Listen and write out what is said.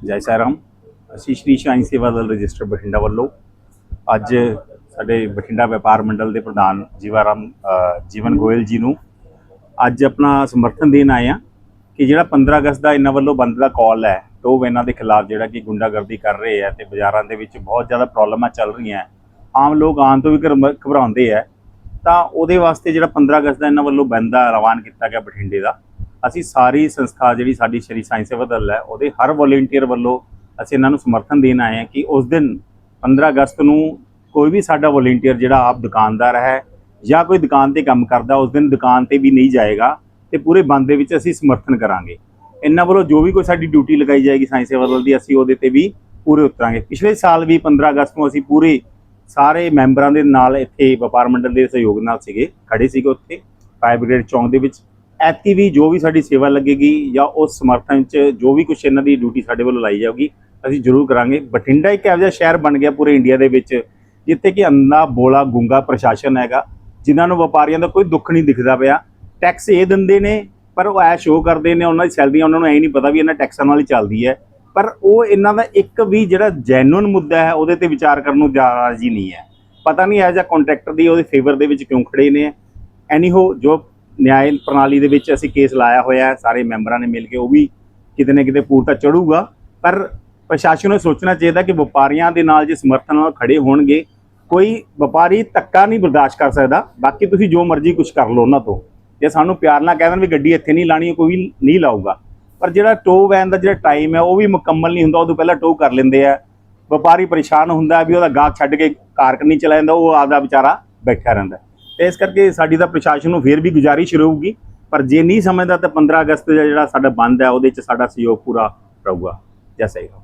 ਜੈ ਸਾਈ ਰਾਮ ਅਸੀਂ ਸ਼੍ਰੀ ਸਾਈ ਸੇਵਾ ਦਲ ਰਜਿਸਟਰ ਬਠਿੰਡਾ ਵੱਲੋਂ ਅੱਜ ਸਾਡੇ ਬਠਿੰਡਾ ਵਪਾਰ ਮੰਡਲ ਦੇ ਪ੍ਰਧਾਨ ਜੀਵਾਰਾਮ ਅ, ਜੀਵਨ ਗੋਇਲ ਜੀ ਨੂੰ ਅੱਜ ਆਪਣਾ ਸਮਰਥਨ ਦੇਣ ਆਏ ਆ ਕਿ ਜਿਹੜਾ 15 ਅਗਸਤ ਦਾ ਇਹਨਾਂ ਵੱਲੋਂ ਬੰਦ ਦਾ ਕਾਲ ਹੈ ਟੋਵ ਇਹਨਾਂ ਦੇ ਖਿਲਾਫ ਜਿਹੜਾ ਕਿ ਗੁੰਡਾਗਰਦੀ ਕਰ ਰਹੇ ਆ ਤੇ ਬਾਜ਼ਾਰਾਂ ਦੇ ਵਿੱਚ ਬਹੁਤ ਜ਼ਿਆਦਾ ਪ੍ਰੋਬਲਮਾਂ ਚੱਲ ਰਹੀਆਂ ਆਮ ਲੋਕ ਆਉਣ ਤੋਂ ਵੀ ਘਰ- ਘਬਰਾਉਂਦੇ ਆ ਤਾਂ ਉਹਦੇ ਵਾਸਤੇ ਜਿਹੜਾ 15 ਅਗਸਤ ਦਾ ਇਹਨਾਂ ਵੱਲੋਂ ਬੰਦ ਦਾ ਐਲਾਨ ਕੀਤਾ ਗਿਆ ਬਠਿੰਡੇ ਦਾ ਅਸੀਂ ਸਾਰੀ ਸੰਸਥਾ ਜਿਹੜੀ ਸਾਡੀ ਸ਼੍ਰੀ ਸਾਈ ਸੇਵਾ ਦਲ ਹੈ, ਉਹਦੇ ਹਰ ਵੋਲੰਟੀਅਰ ਵੱਲੋਂ ਅਸੀਂ ਇਹਨਾਂ ਨੂੰ ਸਮਰਥਨ ਦੇਣ ਆਏ ਹਾਂ ਕਿ ਉਸ ਦਿਨ 15 ਅਗਸਤ ਨੂੰ ਕੋਈ ਵੀ ਸਾਡਾ ਵੋਲੰਟੀਅਰ ਜਿਹੜਾ ਆਪ ਦੁਕਾਨਦਾਰ ਹੈ ਜਾਂ ਕੋਈ ਦੁਕਾਨ ਤੇ ਕੰਮ ਕਰਦਾ, ਉਸ ਦਿਨ ਦੁਕਾਨ ਤੇ ਵੀ ਨਹੀਂ ਜਾਏਗਾ ਤੇ ਪੂਰੇ ਬੰਦ ਦੇ ਵਿੱਚ ਅਸੀਂ ਸਮਰਥਨ ਕਰਾਂਗੇ। ਇਹਨਾਂ ਵੱਲੋਂ ਜੋ ਵੀ ਕੋਈ ਸਾਡੀ ਡਿਊਟੀ ਲਗਾਈ ਜਾਏਗੀ ਸਾਈ ਸੇਵਾ ਦਲ ਦੀ, ਅਸੀਂ ਉਹਦੇ ਤੇ ਵੀ ਪੂਰੇ ਉਤਰਾਂਗੇ। ਪਿਛਲੇ ਸਾਲ ਵੀ 15 ਅਗਸਤ ਨੂੰ ਅਸੀਂ ਪੂਰੇ ਸਾਰੇ ਮੈਂਬਰਾਂ ਦੇ ਨਾਲ ਇੱਥੇ ਵਪਾਰ ਮੰਡਲ ਦੇ ਸਹਿਯੋਗ ਨਾਲ ਸੀਗੇ ਖੜੇ ਸੀਗੇ ਉੱਥੇ ਫਾਇਰ ਬ੍ਰਿਗੇਡ ਚੌਂਕ ਦੇ ਵਿੱਚ। ਐਤੀ ਵੀ ਜੋ ਵੀ ਸਾਡੀ ਸੇਵਾ ਲੱਗੇਗੀ ਜਾਂ ਉਸ ਸਮਰਥਨ 'ਚ ਜੋ ਵੀ ਕੁਝ ਇਹਨਾਂ ਦੀ ਡਿਊਟੀ ਸਾਡੇ ਵੱਲੋਂ ਲਾਈ ਜਾਊਗੀ, ਅਸੀਂ ਜ਼ਰੂਰ ਕਰਾਂਗੇ। ਬਠਿੰਡਾ ਇੱਕ ਇਹੋ ਜਿਹਾ ਸ਼ਹਿਰ ਬਣ ਗਿਆ ਪੂਰੇ ਇੰਡੀਆ ਦੇ ਵਿੱਚ, ਜਿੱਥੇ ਕਿ ਅੰਨਾ, ਬੋਲਾ, ਗੁੰਗਾ ਪ੍ਰਸ਼ਾਸਨ ਹੈਗਾ, ਜਿਨ੍ਹਾਂ ਨੂੰ ਵਪਾਰੀਆਂ ਦਾ ਕੋਈ ਦੁੱਖ ਨਹੀਂ ਦਿਖਦਾ ਪਿਆ। ਟੈਕਸ ਇਹ ਦਿੰਦੇ ਨੇ, ਪਰ ਉਹ ਐ ਸ਼ੋਅ ਕਰਦੇ ਨੇ, ਉਹਨਾਂ ਦੀ ਸੈਲਰੀਆਂ ਉਹਨਾਂ ਨੂੰ ਐ ਨਹੀਂ ਪਤਾ ਵੀ ਇਹਨਾਂ ਟੈਕਸਾਂ ਨਾਲ ਹੀ ਚੱਲਦੀ ਹੈ। ਪਰ ਉਹ ਇਹਨਾਂ ਦਾ ਇੱਕ ਵੀ ਜਿਹੜਾ ਜੈਨੂਇਨ ਮੁੱਦਾ ਹੈ, ਉਹਦੇ ਤੇ ਵਿਚਾਰ ਕਰਨ ਨੂੰ ਰਾਜੀ ਨਹੀਂ ਹੈ। ਪਤਾ ਨਹੀਂ ਐਜ ਅ ਕੰਟਰੈਕਟਰ ਦੀ ਉਹਦੇ ਫੇਵਰ ਦੇ ਵਿੱਚ ਕਿਉਂ ਖੜੇ ਨੇ। ਐਨੀਹੋ ਜੋ ਨਿਆਂ ਪ੍ਰਣਾਲੀ ਦੇ ਵਿੱਚ ਅਸੀਂ ਕੇਸ ਲਾਇਆ ਹੋਇਆ ਹੈ, ਸਾਰੇ ਮੈਂਬਰਾਂ ਨੇ ਮਿਲ ਕੇ ਉਹ ਵੀ ਕਿਤੇ ਨਾ ਕਿਤੇ ਪੂਰਤਾ ਚੜੂਗਾ। ਪਰ ਪ੍ਰਸ਼ਾਸਨ ਨੂੰ ਸੋਚਣਾ ਚਾਹੀਦਾ ਕਿ ਵਪਾਰੀਆਂ ਦੇ ਨਾਲ ਜੇ ਸਮਰਥਨ ਨਾਲ ਖੜੇ ਹੋਣਗੇ, ਕੋਈ ਵਪਾਰੀ ਧੱਕਾ ਨਹੀਂ ਬਰਦਾਸ਼ਤ ਕਰ ਸਕਦਾ। ਬਾਕੀ ਤੁਸੀਂ ਜੋ ਮਰਜ਼ੀ ਕੁਝ ਕਰ ਲਓ ਉਹਨਾਂ ਤੋਂ। ਜੇ ਸਾਨੂੰ ਪਿਆਰ ਨਾਲ ਕਹਿ ਦੇਣ ਵੀ ਗੱਡੀ ਇੱਥੇ ਨਹੀਂ ਲਾਣੀ ਕੋਈ ਨਹੀਂ ਲਾਊਗਾ। ਪਰ ਜਿਹੜਾ ਟੋ ਵੈਨ ਦਾ ਜਿਹੜਾ ਟਾਈਮ ਹੈ, ਉਹ ਵੀ ਮੁਕੰਮਲ ਨਹੀਂ ਹੁੰਦਾ ਉਦੋਂ ਪਹਿਲਾਂ ਟੋ ਕਰ ਲੈਂਦੇ ਆ। ਵਪਾਰੀ ਪਰੇਸ਼ਾਨ ਹੁੰਦਾ ਵੀ ਉਹਦਾ ਗਾਹਕ ਛੱਡ ਕੇ ਕਾਰਕ ਨਹੀਂ ਚਲਾ ਜਾਂਦਾ, ਉਹ ਆਪਦਾ ਵਿਚਾਰਾ ਬੈਠਾ ਰਹਿੰਦਾ। ਤੇ ਇਸ ਕਰਕੇ ਸਾਡੀ ਤਾਂ ਪ੍ਰਸ਼ਾਸਨ ਨੂੰ ਫੇਰ ਵੀ ਗੁਜ਼ਾਰਿਸ਼ ਰਹੂਗੀ, ਪਰ ਜੇ ਨਹੀਂ ਸਮਝਦਾ ਤਾਂ 15 ਅਗਸਤ ਦਾ ਜਿਹੜਾ ਸਾਡਾ ਬੰਦ ਹੈ, ਉਹਦੇ 'ਚ ਸਾਡਾ ਸਹਿਯੋਗ ਪੂਰਾ ਰਹੂਗਾ। ਜੈ ਸਹੀ ਰਾਮ